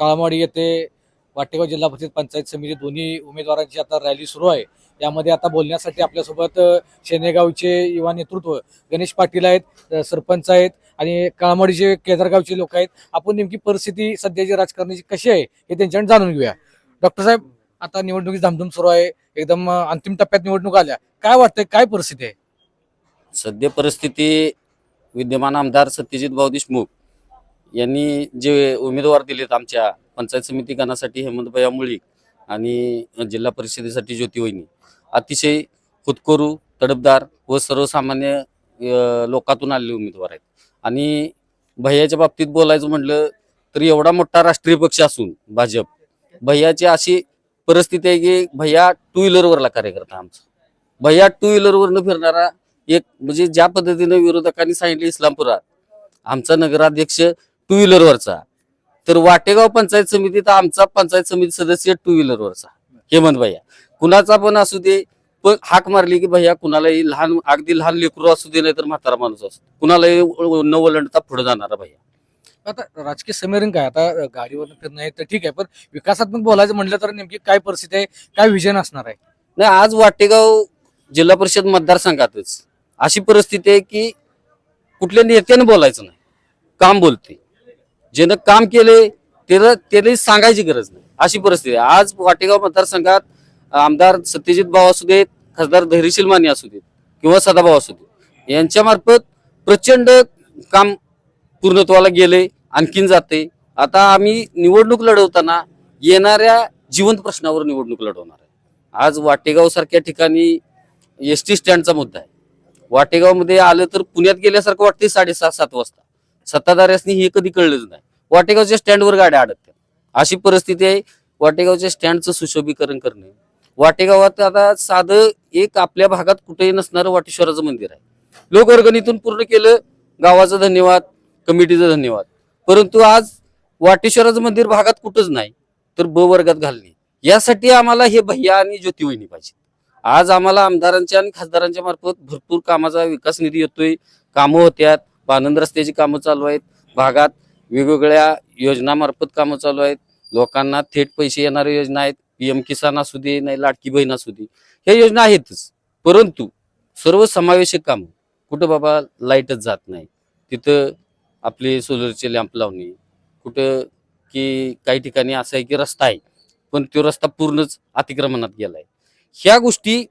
काळमाडी येथे वाटेगाव जिल्हा परिषद पंचायत समिती दोन्ही उमेदवारांची आता रॅली सुरू आहे. यामध्ये आता बोलण्यासाठी आपल्यासोबत शेनेगावचे युवा नेतृत्व गणेश पाटील आहेत सरपंच आहेत आणि काळमाडीचे केदारगावचे लोक आहेत आपण नेमकी परिस्थिती सध्याची राजकारणाची कशी आहे हे त्यांच्याकडे जाणून घेऊया. डॉक्टर साहेब आता निवडणुकीची धामधूम सुरू आहे एकदम अंतिम टप्प्यात निवडणूक आल्या. काय वाटतंय काय परिस्थिती आहे? सद्य परिस्थिती विद्यमान आमदार सत्यजित भाऊ देशमुख यांनी जे उमेदवार दिलेत आमच्या पंचायत समिती गणासाठी हेमंतभया मुळी आणि जिल्हा परिषदेसाठी ज्योती वहिनी अतिशय हुतकोरू तडपदार व सर्वसामान्य लोकातून आलेले उमेदवार आहेत. आणि भैयाच्या बाबतीत बोलायचं म्हटलं तर एवढा मोठा राष्ट्रीय पक्ष असून भाजप भैयाची अशी परिस्थिती आहे की भैया टू व्हीलरवरला कार्यकर्ता आमचा. भैया टू व्हीलरवरनं फिरणारा एक म्हणजे ज्या पद्धतीनं विरोधकांनी सांगितले इस्लामपुरात आमचा नगराध्यक्ष टू व्हीलरवरचा तर वाटेगाव पंचायत समितीत आमचा पंचायत समिती सदस्य टू व्हीलरवरचा हेमंत भैया. कुणाचा पण असू दे पण हाक मारली की भैया कुणालाही लहान अगदी लहान लेकरू असू दे नाही तर म्हातारा माणूस असू. कुणालाही न ओलांडता पुढे जाणारा भैया. आता राजकीय समीकरण काय? आता गाडीवर फिरणं तर ठीक आहे पण विकासात्मक बोलायचं म्हटलं तर नेमकी काय परिस्थिती आहे? काय विजन असणार आहे? नाही आज वाटेगाव जिल्हा परिषद मतदारसंघातच अशी परिस्थिती आहे की कुठल्या नेत्याने बोलायचं नाही. काम बोलते. ज्यानं काम केले त्याला त्याला सांगायची गरज नाही. अशी परिस्थिती आहे. आज वाटेगाव मतदारसंघात आमदार सत्यजित भाऊ असू देत खासदार धैर्यशील माने असू देत किंवा सदाभाऊ असू देत यांच्या मार्फत प्रचंड काम पूर्णत्वाला गेले आणखीन जाते. आता आम्ही निवडणूक लढवताना येणाऱ्या जिवंत प्रश्नावर निवडणूक लढवणार आहे. आज वाटेगाव सारख्या ठिकाणी एस टी स्टँडचा मुद्दा आहे. वाटेगावमध्ये आलं तर पुण्यात गेल्यासारखं वाटते साडेसहा सात वाजता. सत्ताधाऱ्यांनी हे कधी कळलंच नाही. वाटेगावच्या स्टँडवर गाड्या अडकतात. अशी परिस्थिती आहे. वाटेगावच्या स्टँडचं सुशोभीकरण करणे. वाटेगावात आता साधं एक आपल्या भागात कुठेही नसणारं वाटेश्वराचं मंदिर आहे. लोकवर्गणीतून पूर्ण केलं गावाचं धन्यवाद कमिटीचं धन्यवाद. परंतु आज वाटेश्वराचं मंदिर भागात कुठंच नाही तर ब वर्गात घालणे. यासाठी आम्हाला हे भैया आणि ज्योती वहिनी पाहिजे आज आम्हाला आमदारांच्या आणि खासदारांच्या मार्फत भरपूर कामाचा विकास निधी येतोय. कामं होत्यात आनंद रस्त्याची कामं चालू आहेत. भागात वेगवेगळ्या योजनामार्फत कामं चालू आहेत. लोकांना थेट पैसे येणाऱ्या योजना आहेत. पीएम किसान असू दे नाही लाडकी बहीण असू दे. ह्या योजना आहेतच. परंतु सर्व समावेशक काम कुठं बाबा लाईटच जात नाही. तिथं आपले सोलरचे लॅम्प लावणे कुठं की काही ठिकाणी असं आहे की रस्ता आहे पण तो रस्ता पूर्णच अतिक्रमणात गेलाय. ह्या गोष्टी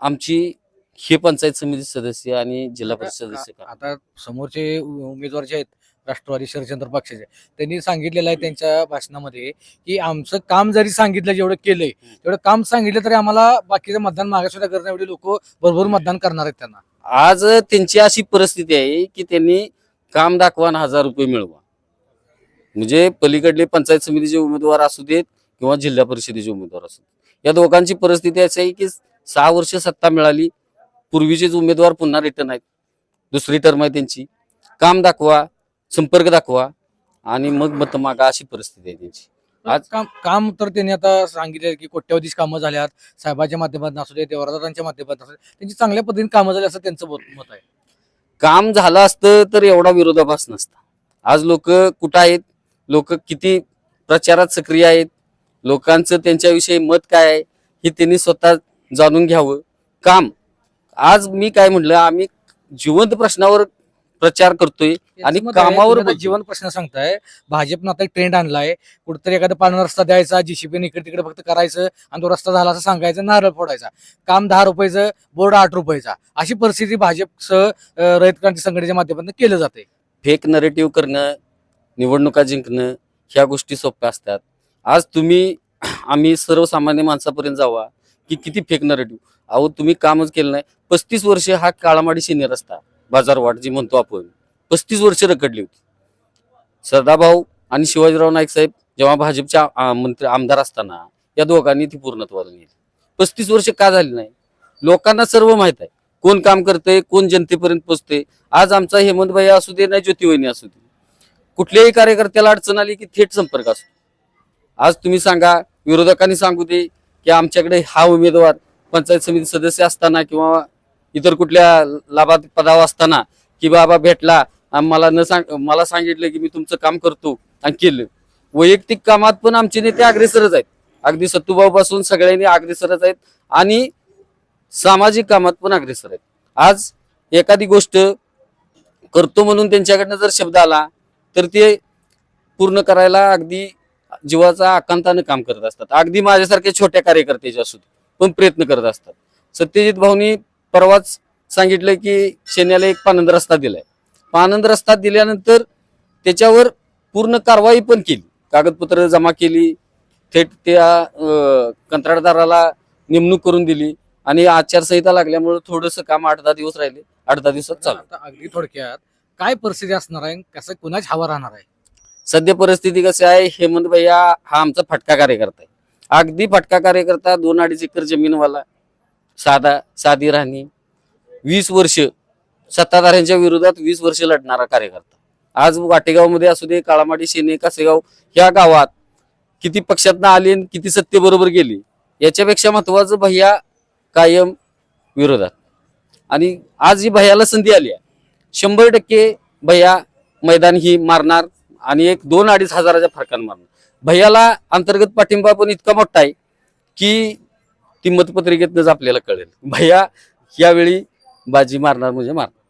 आमची हे पंचायत समिती सदस्य आणि जिल्हा परिषद सदस्य आता समोरचे उमेदवार जे आहेत राष्ट्रवादी शरदचंद्र पक्षाचे. त्यांनी सांगितलेलं आहे त्यांच्या भाषणामध्ये की आमचं काम जरी सांगितलं जेवढं केलंय तेवढं काम सांगितलं तरी आम्हाला बाकीचं मतदान मागे सुद्धा करणार एवढे लोक बरोबर मतदान करणार आहेत त्यांना. आज त्यांची अशी परिस्थिती आहे की त्यांनी काम दाखवा आणि हजार रुपये मिळवा. म्हणजे पलीकडले पंचायत समितीचे उमेदवार असू देत किंवा जिल्हा परिषदेचे उमेदवार असू देत. या दोघांची परिस्थिती अशी आहे की सहा वर्ष सत्ता मिळाली पूर्वीचेच उमेदवार पुन्हा रिटर्न आहेत. दुसरी टर्म आहे त्यांची. काम दाखवा संपर्क दाखवा आणि मग मत मागा अशी परिस्थिती आहे त्यांची. आज- काम काम तर त्यांनी आता सांगितले की कोट्यावधीच कामं झाल्यात साहेबाच्या माध्यमातून असू दे देवराजांच्या माध्यमातून असू दे त्यांची चांगल्या पद्धतीने कामं झाली असं त्यांचं मत मत आहे. काम झालं असतं तर एवढा विरोधाभास नसता. आज लोक कुठं आहेत? लोक किती प्रचारात सक्रिय आहेत? लोकांचं त्यांच्याविषयी मत काय आहे? हे त्यांनी स्वतः जाणून घ्यावं. काम आज मी काय म्हटलं आम्ही जिवंत प्रश्नावर प्रचार करतोय आणि कामावर. जीवन प्रश्न सांगताय भाजपनं आता एक ट्रेंड आणलाय कुठेतरी एखादा पाळणा रस्ता द्यायचा जीसीपी इकडे तिकडे फक्त करायचं आणि तो रस्ता झाला असं सांगायचं नारळ फोडायचा. काम दहा रुपयाचं बोर्ड आठ रुपयाचा. अशी परिस्थिती भाजपचं अं, रयत क्रांती संघटनेच्या माध्यमातून केलं जाते फेक नरेटिव्ह करणं निवडणुका जिंकणं ह्या गोष्टी सोप्या असतात. आज तुम्ही आम्ही सर्वसामान्य माणसापर्यंत जावा की किती फेक नरेटिव्ह अहो तुम्ही कामच केलं नाही. पस्तीस वर्ष हा काळामाडी सिनियर रस्ता बाजारवाट जी म्हणतो आपण पस्तीस वर्ष रखडली होती. सरदाभाऊ आणि शिवाजीराव नाईक साहेब जेव्हा भाजपच्या मंत्री आमदार असताना या दोघांनी ती पूर्णत्वाला नेली. पस्तीस वर्ष का झाली नाही? लोकांना सर्व माहीत आहे. कोण काम करतंय कोण जनतेपर्यंत पोचते आज आमचा हेमंतभाई असू दे नाही ज्योतिवहिनी असू दे. कुठल्याही कार्यकर्त्याला अडचण आली की थेट संपर्क असतो. आज तुम्ही सांगा विरोधकांनी सांगू दे की आमच्याकडे हा उमेदवार पंचायत समिती सदस्य असताना किंवा इतर कुठल्या लाभात पदावर असताना की बाबा भेटला मला न सांग मला सांगितलं की मी तुमचं काम करतो आणि केलं. वैयक्तिक कामात पण आमचे नेते अग्रेसरच आहेत. अगदी सत्तूभाऊ पासून सगळ्यांनी अग्रेसरच आहेत आणि सामाजिक कामात पण अग्रेसर आहेत. आज एखादी गोष्ट करतो म्हणून त्यांच्याकडनं जर शब्द आला तर ते पूर्ण करायला अगदी जीवाचा आकांतानं काम करत असतात. अगदी माझ्यासारख्या छोट्या कार्यकर्त्याचे असू पण प्रयत्न करत असतात. सत्यजित भाऊनी परवाच सांगितलं की सैन्याला एक पानंद रस्ता दिलाय. पानंद रस्ता दिल्यानंतर त्याच्यावर पूर्ण कारवाई पण केली. कागदपत्र जमा केली थेट त्या कंत्राटदाराला नेमणूक करून दिली आणि आचारसंहिता लागल्यामुळे थोडंसं काम आठ दहा दिवस राहिले. आठ दहा दिवसात चालू. अगदी थोडक्यात काय परिस्थिती असणार आहे? कसं कुणाच हवा राहणार आहे? सध्या परिस्थिती कशी आहे? हेमंत भैया हा आमचा फटका कार्यकर्ता आहे. अगदी फटका कार्यकर्ता दोन अडीच एकर जमीनवाला साधा साधी राहणी. वीस वर्ष सत्ताधाऱ्यांच्या विरोधात वीस वर्ष लढणारा कार्यकर्ता. आज वाटेगावमध्ये असू दे काळामाटी शेने कासेगाव ह्या गावात किती पक्षातनं आली आणि किती सत्तेबरोबर गेली याच्यापेक्षा महत्वाचं भैया कायम विरोधात. आणि आज ही भैयाला संधी आली आहे. शंभर टक्के भैया मैदान ही मारणार आणि एक दोन अडीच हजाराच्या फरकानं मारणार. भैयाला अंतर्गत पाठिंबा पण इतका मोठा आहे की ती मतपत्रिकेतनंच आपल्याला कळेल. भैया यावेळी बाजी मारणार म्हणजे मारणार.